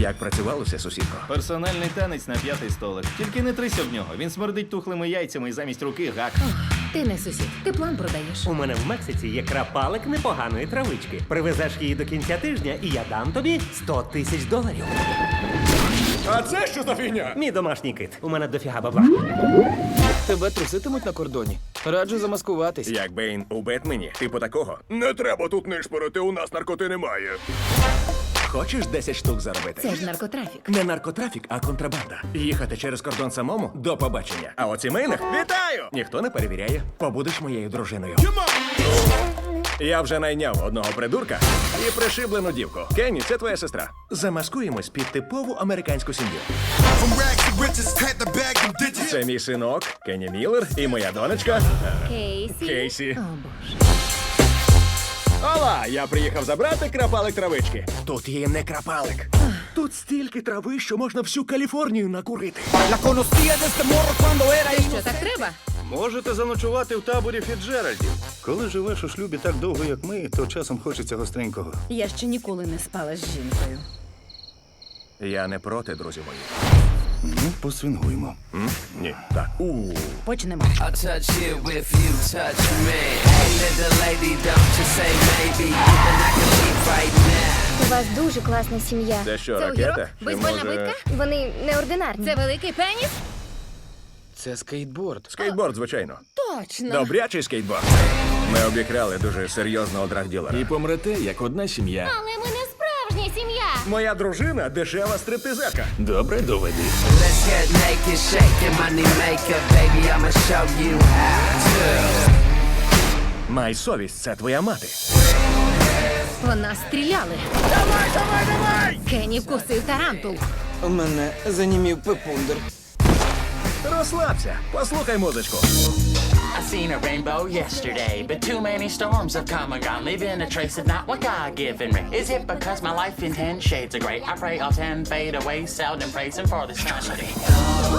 Як працювалося, сусідко? Персональний танець на п'ятий столик. Тільки не трись об нього. Він смердить тухлими яйцями і замість руки гак. Ти не сусід, ти план продаєш. У мене в Мексиці є крапалик непоганої травички. Привезеш її до кінця тижня, і я дам тобі 100 тисяч доларів. А це що за фігня? Мій домашній кит. У мене дофіга бабла. Тебе труситимуть на кордоні. Раджу замаскуватись. Як Бейн у Бетмені, типу такого. Не треба тут нишпорити, у нас наркоти немає. Хочеш 10 штук заробити? Це ж наркотрафік. Не наркотрафік, а контрабанда. Їхати через кордон самому до побачення. А от сімейних вітаю! Ніхто не перевіряє. Побудеш моєю дружиною. Я вже найняв одного придурка і пришиблену дівку. Кенні, це твоя сестра. Замаскуємось під типову американську сім'ю. Це мій синок, Кенні Міллер, і моя донечка Кейсі. Кейсі. О, боже. Ола, я приїхав забрати крапалик травички. Тут є не крапалик. Тут стільки трави, що можна всю Каліфорнію накурити. Що так треба? Можете заночувати в таборі Фіджеральдів. Коли живеш у шлюбі так довго, як ми, то часом хочеться гостренького. Я ще ніколи не спала з жінкою. Я не проти, друзі мої. Ну, посвінгуємо. Ні, так. Почнемо. I touch you if you touch me. Hey, lady, don't you say maybe. Even I can leave right now. У вас дуже класна сім'я. Це що, Це ракета? огірок? Чи Бейсбольна може- битка? Вони неординарні. Це великий пеніс? Це скейтборд. Скейтборд, звичайно. Точно. Добрячий скейтборд. Ми обікрали дуже серйозного драгділера. І помрете, як одна сім'я. Але ми не справжня сім'я. Моя дружина дешева стриптизерка. Добре, доведи. Let's get naked, shake your money maker, baby. I'ma show you how to. Май совість, це твоя мати. По нас стріляли. Давай, давай, давай! Кенні вкусив тарантул. У мене занімів пепундер. Розслабся, послухай музичку. I seen a rainbow yesterday, but too many storms have come and gone, leaving a trace of not what God given me. Is it because my life in ten shades of gray? I pray all ten fade away, seldom praising for the sun.